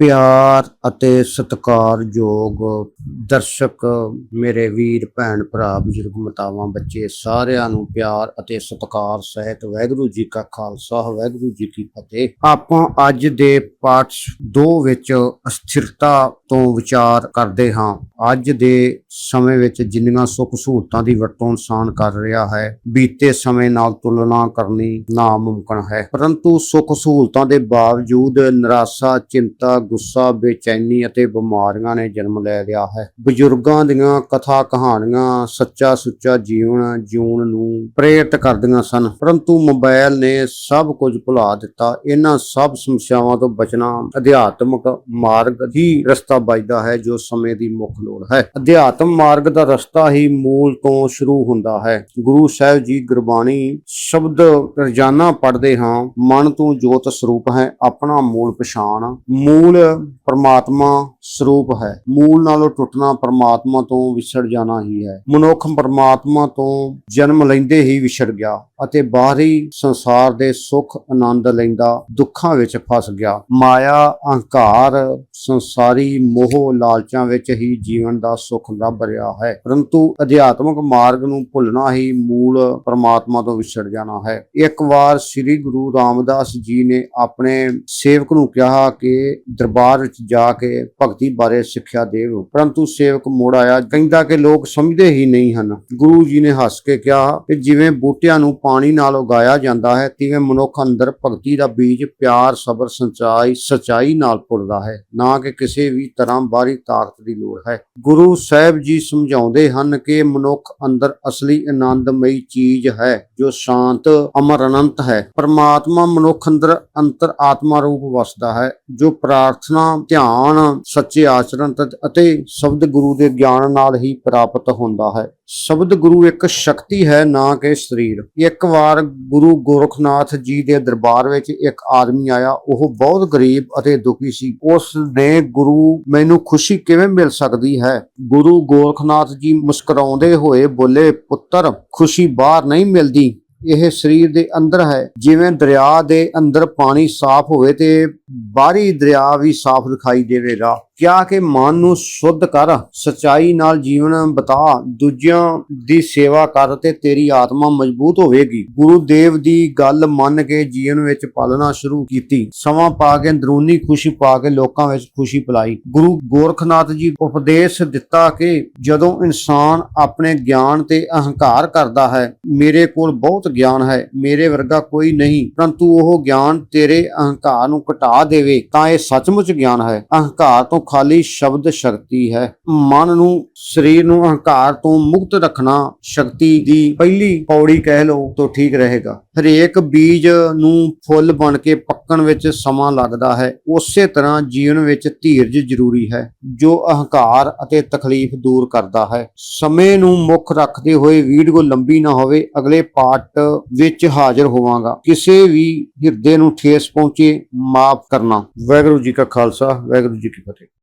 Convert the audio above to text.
ਪਿਆਰ ਅਤੇ ਸਤਿਕਾਰਯੋਗ ਦਰਸ਼ਕ ਮੇਰੇ ਵੀਰ, ਭੈਣ, ਭਰਾ, ਬਜ਼ੁਰਗ, ਮਤਾਵਾਂ, ਬੱਚੇ ਸਾਰਿਆਂ ਨੂੰ ਪਿਆਰ ਅਤੇ ਸਤਿਕਾਰ ਸਹਿਤ ਵਾਹਿਗੁਰੂ ਜੀ ਕਾ ਖਾਲਸਾ, ਵਾਹਿਗੁਰੂ ਜੀ ਕੀ ਫਤਿਹ। ਆਪਾਂ ਅੱਜ ਦੇ ਪਾਠ 2 ਵਿੱਚ ਅਸਥਿਰਤਾ ਤੋਂ ਵਿਚਾਰ ਕਰਦੇ ਹਾਂ। ਅੱਜ ਦੇ ਸਮੇਂ ਵਿੱਚ ਜਿੰਨੀਆਂ ਸੁੱਖ ਸਹੂਲਤਾਂ ਦੀ ਵਰਤੋਂ ਇਨਸਾਨ ਕਰ ਰਿਹਾ ਹੈ, ਬੀਤੇ ਸਮੇਂ ਨਾਲ ਤੁਲਨਾ ਕਰਨੀ ਨਾਮੁਮਕਨ ਹੈ। ਪਰੰਤੂ ਸੁੱਖ ਸਹੂਲਤਾਂ ਦੇ ਬਾਵਜੂਦ ਨਿਰਾਸ਼ਾ, ਚਿੰਤਾ, ਗੁੱਸਾ, ਬੇਚੈਨੀ ਅਤੇ ਬਿਮਾਰੀਆਂ ਨੇ ਜਨਮ ਲੈ ਲਿਆ ਹੈ। ਬਜ਼ੁਰਗਾਂ ਦੀਆਂ ਕਥਾ ਕਹਾਣੀਆਂ ਸੱਚਾ ਸੁੱਚਾ ਜੀਵਨ ਜਿਉਣ ਨੂੰ ਪ੍ਰੇਰਿਤ ਕਰਦੀਆਂ ਸਨ। ਪਰੰਤੂ ਮੋਬਾਈਲ ਨੇ ਸਭ ਕੁਝ ਭੁਲਾ ਦਿੱਤਾ। ਇਹਨਾਂ ਸਭ ਸਮੱਸਿਆਵਾਂ ਤੋਂ ਬਚਣਾ ਅਧਿਆਤਮਕ ਮਾਰਗ ਹੀ ਰਸਤਾ ਵੱਜਦਾ ਹੈ ਜੋ ਸਮੇਂ ਦੀ ਮੁੱਖ ਲੋੜ ਹੈ। ਅਧਿਆਤ ਅਧਿਆਤਮ ਮਾਰਗ ਦਾ ਰਸਤਾ ਹੀ ਮੂਲ ਤੋਂ ਸ਼ੁਰੂ ਹੁੰਦਾ ਹੈ। ਗੁਰੂ ਸਾਹਿਬ ਜੀ ਗੁਰਬਾਣੀ ਸ਼ਬਦ ਰੋਜ਼ਾਨਾ ਪੜ੍ਹਦੇ ਹਾਂ, ਮਨ ਤੋਂ ਜੋਤ ਸਰੂਪ ਹੈ, ਆਪਣਾ ਮੂਲ ਪਛਾਣ, ਮੂਲ ਪਰਮਾਤਮਾ ਸਰੂਪ ਹੈ। ਮੂਲ ਨਾਲੋਂ ਟੁੱਟਣਾ ਪਰਮਾਤਮਾ ਤੋਂ ਵਿਛੜ ਜਾਣਾ ਹੀ ਹੈ। ਮਨੁੱਖ ਪਰਮਾਤਮਾ ਤੋਂ ਜਨਮ ਲੈਂਦੇ ਹੀ ਵਿਛੜ ਗਿਆ ਅਤੇ ਬਾਹਰੀ ਸੰਸਾਰ ਦੇ ਸੁੱਖ, ਆਨੰਦ ਲੈਂਦਾ ਦੁੱਖਾਂ ਵਿੱਚ ਫਸ ਗਿਆ। ਮਾਇਆ, ਅਹੰਕਾਰ ਸੰਸਾਰੀ ਮੋਹ ਲਾਲਚਾਂ ਵਿੱਚ ਹੀ ਜੀਵਨ ਦਾ ਸੁੱਖ ਲੱਭ ਰਿਹਾ ਹੈ। ਪਰੰਤੂ ਅਧਿਆਤਮਕ ਮਾਰਗ ਨੂੰ ਭੁੱਲਣਾ ਹੀ ਮੂਲ ਪਰਮਾਤਮਾ ਤੋਂ ਵਿਛੜ ਜਾਣਾ ਹੈ। ਇੱਕ ਵਾਰ ਸ੍ਰੀ ਗੁਰੂ ਰਾਮਦਾਸ ਜੀ ਨੇ ਆਪਣੇ ਸੇਵਕ ਨੂੰ ਕਿਹਾ ਕਿ ਦਰਬਾਰ ਵਿੱਚ ਜਾ ਕੇ ਭਗਤੀ ਬਾਰੇ ਸਿੱਖਿਆ ਦੇਵ ਪਰੰਤੂ ਸੇਵਕ ਮੁੜ ਆਇਆ। ਕਹਿੰਦਾ ਕਿ ਲੋਕ ਸਮਝਦੇ ਹੀ ਨਹੀਂ ਹਨ। ਗੁਰੂ ਜੀ ਨੇ ਹੱਸ ਕੇ ਕਿਹਾ ਕਿ ਜਿਵੇਂ ਬੂਟਿਆਂ ਨੂੰ ਪਾਣੀ ਨਾਲ ਉਗਾਇਆ ਜਾਂਦਾ ਹੈ, ਤਿਵੇਂ ਮਨੁੱਖ ਅੰਦਰ ਭਗਤੀ ਦਾ ਬੀਜ ਪਿਆਰ, ਸਬਰ, ਸੰਚਾਈ, ਸਚਾਈ ਨਾਲ ਪੁੱਟਦਾ ਹੈ। ਨਾ ਕਿ ਕਿਸੇ ਵੀ ਤਰ੍ਹਾਂ ਬਾਹਰੀ ਤਾਕਤ ਦੀ ਲੋੜ ਹੈ। ਗੁਰੂ ਸਾਹਿਬ ਜੀ ਸਮਝਾਉਂਦੇ ਹਨ ਕਿ ਮਨੁੱਖ ਅੰਦਰ ਅਸਲੀ ਆਨੰਦਮਈ ਚੀਜ਼ ਹੈ, ਜੋ ਸ਼ਾਂਤ, ਅਮਰ, ਅਨੰਤ ਹੈ। ਪਰਮਾਤਮਾ ਮਨੁੱਖ ਅੰਦਰ ਅੰਤਰ ਆਤਮਾ ਰੂਪ ਵਸਦਾ ਹੈ, ਜੋ ਪ੍ਰਾਰਥਨਾ, ਧਿਆਨ ਸੱਚੇ ਆਚਰਣ ਅਤੇ ਸ਼ਬਦ ਗੁਰੂ ਦੇ ਗਿਆਨ ਨਾਲ ਹੀ ਪ੍ਰਾਪਤ ਹੁੰਦਾ ਹੈ। ਸ਼ਬਦ ਗੁਰੂ ਇੱਕ ਸ਼ਕਤੀ ਹੈ ਨਾ ਕਿ ਸਰੀਰ। ਇੱਕ ਵਾਰ ਗੁਰੂ ਗੋਰਖਨਾਥ ਜੀ ਦੇ ਦਰਬਾਰ ਵਿੱਚ ਇੱਕ ਆਦਮੀ ਆਇਆ, ਉਹ ਬਹੁਤ ਗਰੀਬ ਅਤੇ ਦੁਖੀ ਸੀ। ਉਸ ਨੇ ਗੁਰੂ ਮੈਨੂੰ ਖੁਸ਼ੀ ਕਿਵੇਂ ਮਿਲ ਸਕਦੀ ਹੈ? ਗੁਰੂ ਗੋਰਖਨਾਥ ਜੀ ਮੁਸਕਰਾਉਂਦੇ ਹੋਏ ਬੋਲੇ, ਪੁੱਤਰ, ਖੁਸ਼ੀ ਬਾਹਰ ਨਹੀਂ ਮਿਲਦੀ। ਇਹ ਸਰੀਰ ਦੇ ਅੰਦਰ ਹੈ। ਜਿਵੇਂ ਦਰਿਆ ਦੇ ਅੰਦਰ ਪਾਣੀ ਸਾਫ਼ ਹੋਵੇ ਤੇ ਬਾਹਰੀ ਦਰਿਆ ਵੀ ਸਾਫ਼ ਦਿਖਾਈ ਦੇਵੇਗਾ। ਕਿਆ ਕਿ ਮਨ ਨੂੰ ਸ਼ੁੱਧ ਕਰ, ਸਚਾਈ ਨਾਲ ਜੀਵਨ ਬਤਾ, ਦੂਜਿਆਂ ਦੀ ਸੇਵਾ ਕਰ ਤੇ ਤੇਰੀ ਆਤਮਾ ਮਜ਼ਬੂਤ ਹੋਵੇਗੀ। ਗੁਰੂ ਦੇਵ ਦੀ ਗੱਲ ਮੰਨ ਕੇ ਜੀਵਨ ਵਿੱਚ ਪਾਲਣਾ ਸ਼ੁਰੂ ਕੀਤੀ। ਸਮਾਂ ਪਾ ਕੇ ਅੰਦਰੂਨੀ ਖੁਸ਼ੀ ਪਾ ਕੇ ਲੋਕਾਂ ਵਿੱਚ ਖੁਸ਼ੀ ਪਲਾਈ। ਗੁਰੂ ਗੋਰਖਨਾਥ ਜੀ ਉਪਦੇਸ਼ ਦਿੱਤਾ ਕਿ ਜਦੋਂ ਇਨਸਾਨ ਆਪਣੇ ਗਿਆਨ ਤੇ ਅਹੰਕਾਰ ਕਰਦਾ ਹੈ, ਮੇਰੇ ਕੋਲ ਬਹੁਤ ਗਿਆਨ ਹੈ, ਮੇਰੇ ਵਰਗਾ ਕੋਈ ਨਹੀਂ, ਪਰੰਤੂ ਉਹ ਗਿਆਨ ਤੇਰੇ ਅਹੰਕਾਰ ਨੂੰ ਘਟਾ ਦੇਵੇ, ਤਾਂ ਇਹ ਸੱਚਮੁੱਚ ਗਿਆਨ ਹੈ। ਅਹੰਕਾਰ ਤੋਂ ਖਾਲੀ ਸ਼ਬਦ ਸ਼ਕਤੀ ਹੈ। ਮਨ ਨੂੰ ਸਰੀਰ ਨੂੰ ਅਹੰਕਾਰ ਤੋਂ ਮੁਕਤ ਰੱਖਣਾ ਸ਼ਕਤੀ ਦੀ ਪਹਿਲੀ ਪੌੜੀ ਕਹਿ ਲਓ ਤਾਂ ਠੀਕ ਰਹੇਗਾ। ਹਰੇਕ ਬੀਜ ਨੂੰ ਫੁੱਲ ਬਣ ਕੇ ਪੱਕਣ ਵਿੱਚ ਸਮਾਂ ਲੱਗਦਾ ਹੈ। ਉਸੇ ਤਰ੍ਹਾਂ ਜੀਵਨ ਵਿੱਚ ਧੀਰਜ ਜ਼ਰੂਰੀ ਹੈ, ਜੋ ਅਹੰਕਾਰ ਅਤੇ ਤਕਲੀਫ ਦੂਰ ਕਰਦਾ ਹੈ। ਸਮੇਂ ਨੂੰ ਮੁੱਖ ਰੱਖਦੇ ਹੋਏ ਵੀਡੀਓ ਲੰਬੀ ਨਾ ਹੋਵੇ, ਅਗਲੇ ਪਾਰਟ ਵਿੱਚ ਹਾਜ਼ਰ ਹੋਵਾਂਗਾ। ਕਿਸੇ ਵੀ ਹਿਰਦੇ ਨੂੰ ਠੇਸ ਪਹੁੰਚੇ ਮਾਫ ਕਰਨਾ। ਵਾਹਿਗੁਰੂ ਜੀ ਕਾ ਖਾਲਸਾ, ਵਾਹਿਗੁਰੂ ਜੀ ਕੀ ਫਤਿਹ।